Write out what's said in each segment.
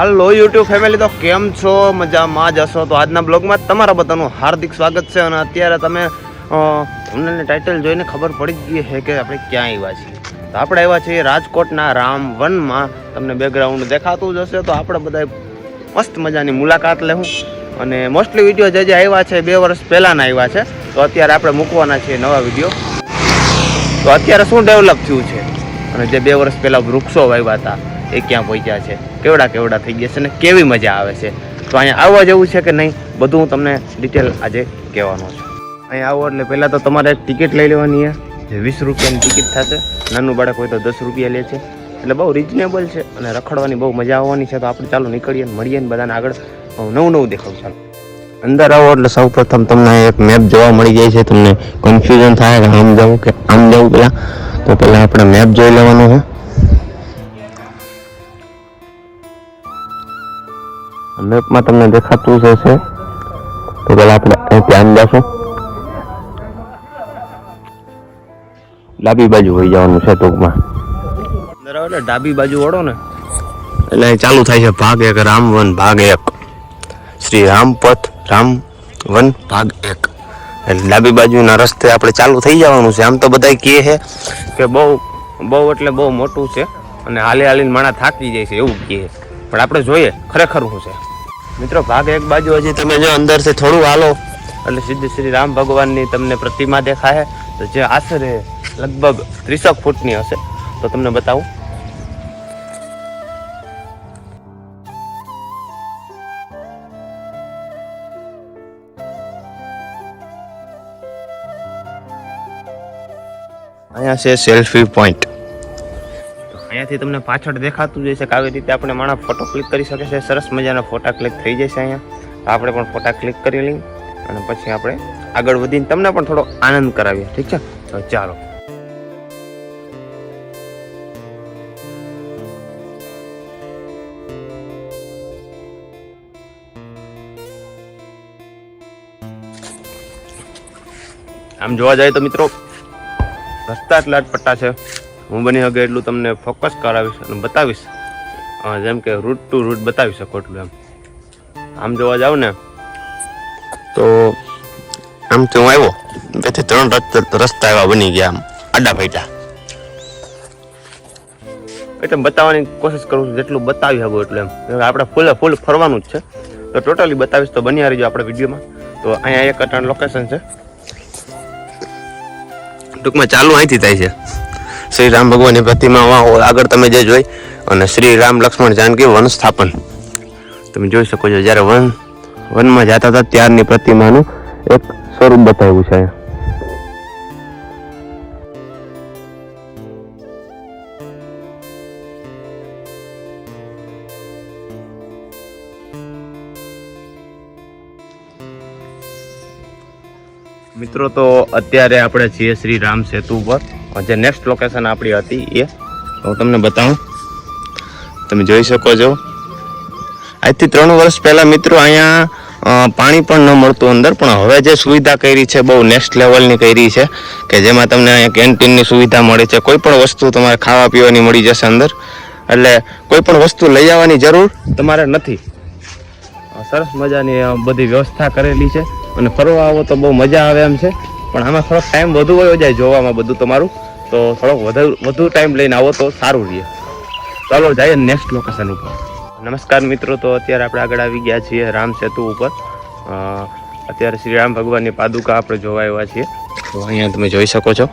હાલો YouTube family તો કેમ છો? મજામાં જ હશો? તો આજના બ્લોગમાં તમારા બધાનું હાર્દિક સ્વાગત છે અને અત્યારે તમે અ, ટાઇટલ જોઈને ખબર પડી ગઈ છે કે આપણે ક્યાં આવ્યા છીએ. તો આપણે આવ્યા છીએ રાજકોટના રામ વનમાં તમને બેકગ્રાઉન્ડ દેખાતું જ હશે તો આપણે બધા મસ્ત મજાની મુલાકાત લેવું અને મોસ્ટલી વીડિયો જે જે આવ્યા છે બે વર્ષ પહેલાંના આવ્યા છે. તો અત્યારે આપણે મૂકવાના છીએ નવા વીડિયો તો અત્યારે શું ડેવલપ થયું છે? અને જે બે વર્ષ પહેલાં વૃક્ષો વાવ્યા હતા એ ક્યાં પહોંચ્યા છે? કેવડા કેવડા થઈ ગયા છે અને કેવી મજા આવે છે? તો અહીંયા આવવા જેવું છે કે નહીં, બધું હું તમને ડિટેલ આજે કહેવાનો છું. અહીંયા આવો એટલે પહેલાં તો તમારે એક ટિકિટ લઈ લેવાની છે. જે વીસ રૂપિયાની ટિકિટ થશે. નાનું બાળક હોય તો દસ રૂપિયા લે છે. એટલે બહુ રિઝનેબલ છે અને રખડવાની બહુ મજા આવવાની છે. તો આપણે ચાલો નીકળીએ ને મળીએ ને બધાને આગળ નવું નવું દેખાવું ચાલો. અંદર આવો એટલે સૌ પ્રથમ તમને એક મેપ જોવા મળી જાય છે. તમને કન્ફ્યુઝન થાય કે આમ જવું કે આમ જવું પહેલાં. તો પહેલાં આપણે મેપ જોઈ લેવાનું છે. મેપમાં તમને દેખાતું જ હશે. તો પહેલાં આપણે અહીંથી ધ્યાન જશું ડાબી બાજુ હોઈ જવાનું છે ટૂંકમાં. અંદર આવો એટલે ડાબી બાજુ વળો ને. એટલે અહીં ચાલુ થાય છે ભાગ એક રામવન ભાગ એક. શ્રી રામપથ રામ વન ભાગ એક. એટલે ડાબી બાજુના રસ્તે આપણે ચાલુ થઈ જવાનું છે. આમ તો બધા કહે છે કે બહુ બહુ એટલે બહુ મોટું છે. અને હાલી હાલીને માણા થાકી જાય છે એવું કહે પણ આપણે જોઈએ ખરેખર શું છે? મિત્રો, ભાગ એક બાજુ હજી તમે જો અંદરથી થોડું હાલો, એટલે સીધી શ્રી રામ ભગવાનની તમને પ્રતિમા દેખાય તો જે આશરે લગભગ ત્રીસક ફૂટની હશે, તો તમને બતાવું. અહીંયા છે સેલ્ફી પોઈન્ટ. અહીંયાથી તમને પાછળ દેખાતું જશે કે આવી રીતે આપણે માણસ ફોટો ક્લિક કરી શકે છે. સરસ મજાના ફોટા ક્લિક થઈ જશે અહીંયા. આપણે પણ ફોટા ક્લિક કરી લઈએ અને પછી આપણે આગળ વધીને તમને પણ થોડો આનંદ કરાવીએ. ઠીક છે? તો ચાલો. આમ જોવા જાય તો મિત્રો રસ્તા એટલા અટપટા છે. હું બની શકે એટલું તમને ફોકસ કરાવીશ અને બતાવીશ. જેમ કે રૂટ ટુ રૂટ બતાવી શકો એટલું એમ. આમ જોવા જાવ ને, તો આમથી હું આવ્યો. બેથી ત્રણ રસ્તા એવા બની ગયા આમ, આડા ફાઈટા એટલે બતાવવાની કોશિશ કરું છું, જેટલું બતાવી શકું એટલું એમ. આપણે ફૂલે ફૂલ ફરવાનું જ છે. તો ટોટલી બતાવીશ તો બની રહીજો આપણે વિડીયોમાં. તો અહીંયા એક અટાણ લોકેશન છે. ટૂંકમાં ચાલુ અહીંથી થાય છે. શ્રી રામ ભગવાનની પ્રતિમા વાં આગળ તમે જે જોઈ, અને શ્રી રામ લક્ષ્મણ જાનકી વન સ્થાપન. તમે જોઈ શકો છો, જ્યારે વન, વનમાં જતા હતા, ત્યારની પ્રતિમાનું એક સ્વરૂપ બતાવ્યું છે. મિત્રો, તો અત્યારે આપણે છીએ શ્રી રામ સેતુ ઉપર જે નેક્સ્ટ લોકેશન આપણી હતી એ. હું તમને બતાવું. તમે જોઈ શકો છો. આજથી ત્રણ વર્ષ પહેલાં મિત્રો અહીંયા પાણી પણ ન મળતું અંદર, પણ હવે જે સુવિધા કરી છે, બહુ નેક્સ્ટ લેવલની કરી છે, કે જેમાં તમને અહીંયા કેન્ટીનની સુવિધા મળે છે. કોઈ પણ વસ્તુ તમારે ખાવા પીવાની મળી જશે અંદર. એટલે કોઈ પણ વસ્તુ લઈ આવવાની જરૂર તમારે નથી. સરસ મજાની બધી વ્યવસ્થા કરેલી છે. અને ફરવા આવો તો બહુ મજા આવે એમ છે. પણ આમાં થોડોક ટાઈમ વધુ વયો જાય જોવામાં બધું તમારું. તો થોડોક વધુ વધુ ટાઈમ લઈને આવો તો સારું રહે. ચાલો જઈએ નેક્સ્ટ લોકેશન ઉપર. નમસ્કાર મિત્રો, તો અત્યારે આપણે આગળ આવી ગયા છીએ રામ સેતુ ઉપર. અત્યારે શ્રી રામ ભગવાનની પાદુકા આપણે જોવા આવ્યા છીએ. તો અહીંયા તમે જોઈ શકો છો.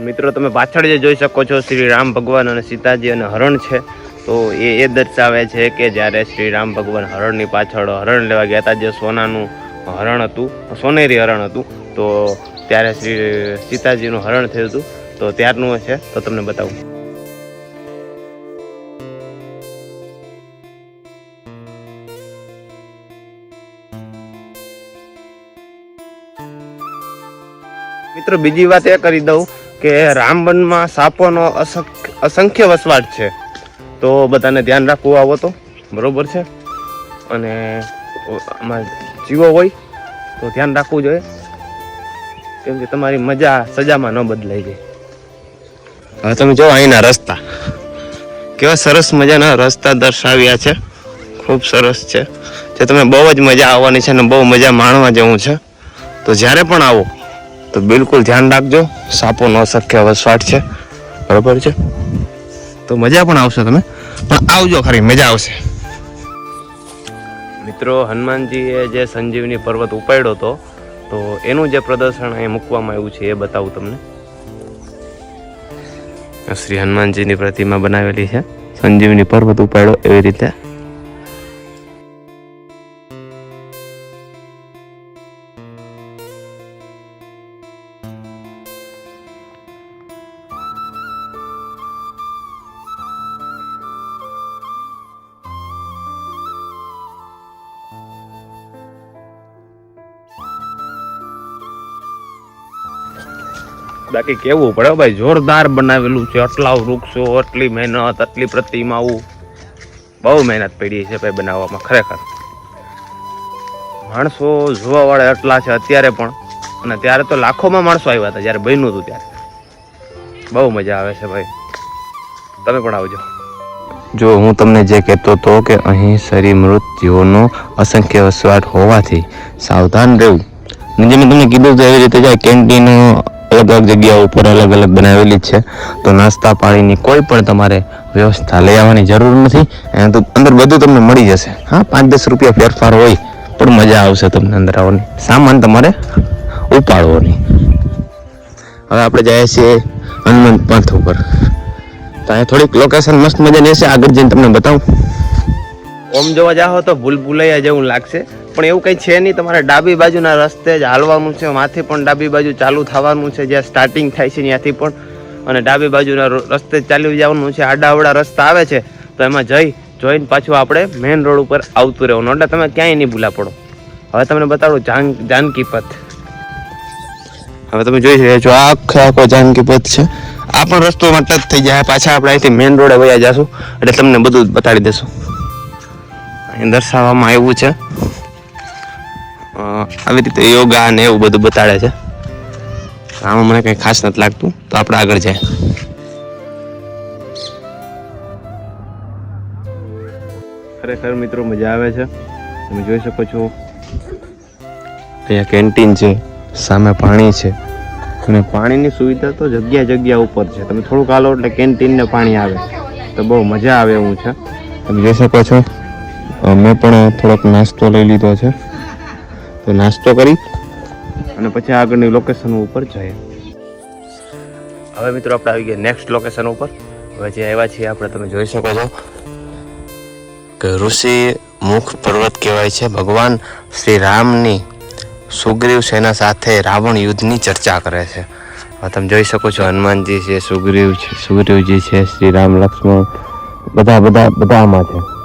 મિત્રો, તમે પાછળ જે જોઈ શકો છો, શ્રી રામ ભગવાન અને સીતાજી અને હરણ છે. તો એ એ દર્શાવે છે કે જ્યારે શ્રી રામ ભગવાન હરણની પાછળ હરણ લેવા ગયા હતા, જે સોનાનું હરણ હતું, સોનેરી હરણ હતું, તો ત્યારે શ્રી સીતાજીનું હરણ થયું હતું. તો ત્યારનું છે. તો તમને બતાવું. મિત્રો, બીજી વાત એ કરી દઉં કે રામવનમાં સાપોનો અસંખ્ય વસવાટ છે. તો બધાને ધ્યાન રાખવું આવો તો. બરોબર છે? અને આમાં જીવો હોય, તો ધ્યાન રાખવું જોઈએ. કેમ કે તમારી મજા, સજામાં ન બદલાઈ જાય. હવે તમે જો અહીંના રસ્તા. કેવા સરસ મજાના રસ્તા દર્શાવ્યા છે. ખૂબ સરસ છે. જે તમે બહુ જ મજા આવવાની છે અને બહુ મજા માણવા જેવું છે. તો જ્યારે પણ આવો તો બિલકુલ ધ્યાન રાખજો. સાપો ન શક્ય વસવાટ છે. બરાબર છે? તો મજા પણ આવશે તમે. પણ આવજો ખરી, મજા આવશે. મિત્રો, હનુમાનજીએ જે સંજીવની પર્વત ઉપાડ્યો હતો, તો એનું જે પ્રદર્શન અહીં મૂકવામાં આવ્યું છે એ બતાવું તમને. શ્રી હનુમાનજીની પ્રતિમા બનાવેલી છે. સંજીવની પર્વત ઉપાડ્યો એવી રીતે. બાકી કેવું પડે ભાઈ, જોરદાર બનાવેલું છે, આટલા વૃક્ષો, આટલી મહેનત, આટલી પ્રતિમાઓ. બહુ મહેનત પડી છે ભાઈ બનાવવામાં, ખરેખર. માણસો જોવા વાળા એટલા છે અત્યારે પણ, અને ત્યારે તો લાખોમાં માણસો આવ્યા હતા, જ્યારે બન્યું હતું ત્યારે. બહુ મજા આવે છે ભાઈ. તમે પણ આવજો. જો હું તમને જે કહેતો હતો કે અહીં શરીર મૃત જીવોનો અસંખ્ય વસવાટ હોવાથી સાવધાન રહેવું. જે મેં તમને કીધું એવી રીતે જાય કેન્ટીન અલગ અલગ જગ્યાઓ ઉપર અલગ અલગ બનાવેલી જ છે. તો નાસ્તા પાણીની કોઈ પણ તમારે વ્યવસ્થા લઈ આવવાની જરૂર નથી. તો અંદર બધું તમને મળી જશે. હા પાંચ દસ રૂપિયા ફેરફાર હોય, પણ મજા આવશે તમને અંદર આવવાની. સામાન તમારે ઉપાડવો નહીં હવે આપણે જઈએ છીએ હનુમંત પંથ ઉપર. તો અહીંયા થોડીક લોકેશન મસ્ત મજાની હશે. આગળ જઈને તમને બતાવું. ઓમ જોવા જાઓ તો ભૂલ ભૂલૈયા જેવું લાગશે. પણ એવું કંઈ છે નહીં, તમારે ડાબી બાજુના રસ્તે જ હાલવાનું છે, માથી પણ ડાબી બાજુ ચાલુ થવાનું છે, જ્યાં સ્ટાર્ટિંગ થાય છે ત્યાંથી પણ. અને ડાબી બાજુના રસ્તે ચાલી જવાનું છે, આડાવડા રસ્તા આવે છે, તો એમાં જઈ, જોઈને પાછું આપણે મેઇન રોડ ઉપર આવતું રહેવાનું. એટલે તમે ક્યાંય નહીં ભૂલા પડો. હવે તમને બતાડું, જાન, જાનકી પથ. હવે તમે જોઈ રહ્યા છો, આખો આખો જાનકી પથ છે. આ પણ રસ્તોમાં ટચ થઈ જાય, પાછા આપણે અહીંથી મેઇન રોડે વયા જશું. એટલે તમને બધું બતાડી દેશું. અહીં દર્શાવવામાં આવ્યું છે આવી રીતે યોગા ને એવું બધું બતાડે છે. આમાં મને કંઈ ખાસ નથી લાગતું તો આપણે આગળ જાય. ખરેખર મિત્રો મજા આવે છે. તમે જોઈ શકો છો. અહીંયા કેન્ટીન છે સામે પાણી છે. અને પાણીની સુવિધા તો જગ્યા જગ્યા ઉપર છે. તમે થોડુંક હાલો એટલે કેન્ટીનને પાણી આવે. તો બહુ મજા આવે એવું છે. તમે જોઈ શકો છો. મેં પણ થોડોક નાસ્તો લઈ લીધો છે. તો નાસ્તો કરી. અને પછી આગળની લોકેશન ઉપર જઈએ. હવે મિત્રો આપણે આવી ગયા નેક્સ્ટ લોકેશન ઉપર. હવે જે આવ્યા છીએ આપણે તમે જોઈ શકો છો કે ઋષિ મુખ પર્વત કહેવાય છે. ભગવાન શ્રી રામની સુગ્રીવ સેના સાથે રાવણ યુદ્ધની ચર્ચા કરે છે. તમે જોઈ શકો છો હનુમાનજી છે, સુગ્રીવ છે, સુગ્રીવજી છે શ્રી રામ લક્ષ્મણ, બધા બધા બધા આમાં છે.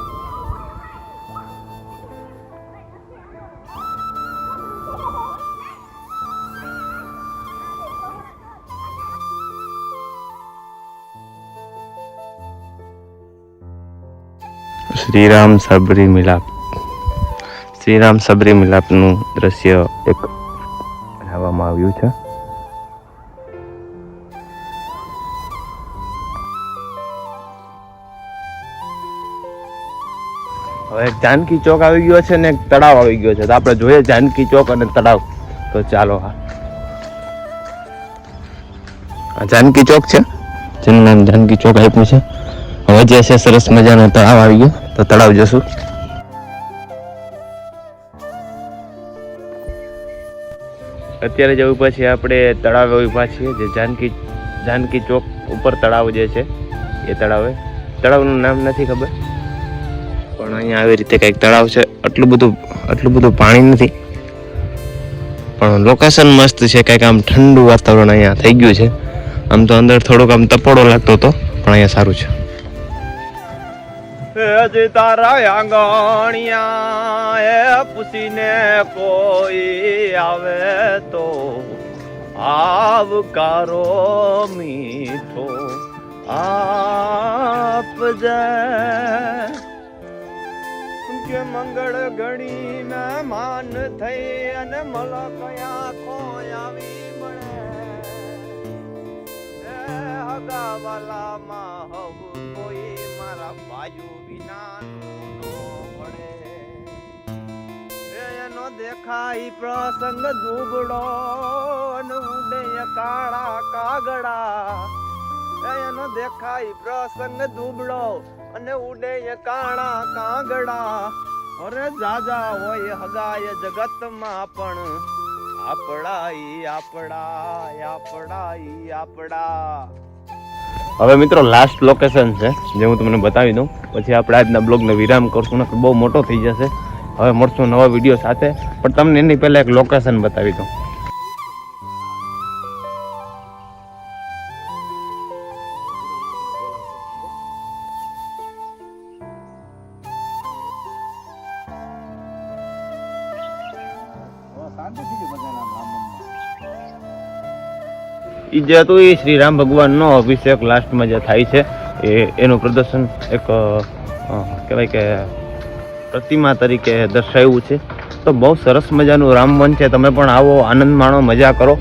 શ્રીરામ સબરી મિલાપ. શ્રીરામ સબરી મિલાપનું દ્રશ્ય એક બનાવવામાં આવ્યું છે. હવે જાનકી ચોક આવી ગયો છે ને એક તળાવ આવી ગયો છે. તો આપણે જોઈએ જાનકી ચોક અને તળાવ. તો ચાલો આ જાનકી ચોક છે? જેનું નામ જાનકી ચોક આપ્યું છે. હવે જે છે સરસ મજાનો તળાવ આવી ગયો. તો તળાવ જશું. અત્યારે જે ઊભા છીએ આપણે તળાવે ઊભા છીએ જે જાનકી જાનકી ચોક ઉપર તળાવ જે છે, એ તળાવે. તળાવનું નામ નથી ખબર. પણ અહીંયા આવી રીતે કંઈક તળાવ છે. આટલું બધું આટલું બધું પાણી નથી. પણ લોકેશન મસ્ત છે. કંઈક આમ ઠંડુ વાતાવરણ અહીંયા થઈ ગયું છે. આમ તો અંદર થોડોક આમ તપોડો લાગતો હતો પણ અહીંયા સારું છે. હજી તારા આંગણિયા એ પૂછીને કોઈ આવે તો આવકારો મીઠો આપજે. કે મંગળ ઘડી માન થઈ અને મલક આખો આવી મળે. હગાવાલામાં હવું કોઈ મારા ભાઈઓ દેખાય પ્રસંગ ને ઉડે કાળા કાગડા એનો દેખાય પ્રસંગ દુબળો અને ઉડે કાળા કાગડા અરે જાજા હોય હગાય જગતમાં પણ. આપડાઈ આપડા આપડાઈ આપડા હવે મિત્રો લાસ્ટ લોકેશન છે, જે હું તમને બતાવી દઉં. પછી આપણે આજના બ્લોગને વિરામ કરશું ને બહુ મોટો થઈ જશે. હવે મળશું નવા વીડિયો સાથે. પણ તમને એની પહેલાં એક લોકેશન બતાવી દઉં. એ જે હતું એ શ્રી રામ ભગવાનનો અભિષેક લાસ્ટમાં જે થાય છે, એ એનું પ્રદર્શન એક કહેવાય કે પ્રતિમા તરીકે દર્શાવ્યું છે. તો બહુ સરસ મજાનું રામવન છે. તમે પણ આવો, આનંદ માણો, મજા કરો.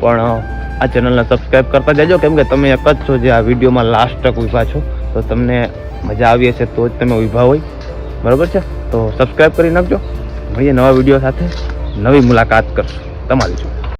પણ આ ચેનલને સબસ્ક્રાઈબ કરતા જજો. કેમ કે તમે એક જ છો જે આ વિડીયોમાં લાસ્ટ તક ઊભા છો. તો તમને મજા આવી હશે તો જ તમે ઊભા હોય. બરાબર છે? તો સબસ્ક્રાઈબ કરી નાખજો. મળીએ નવા વીડિયો સાથે. નવી મુલાકાત કરશું. તમારી જોડે.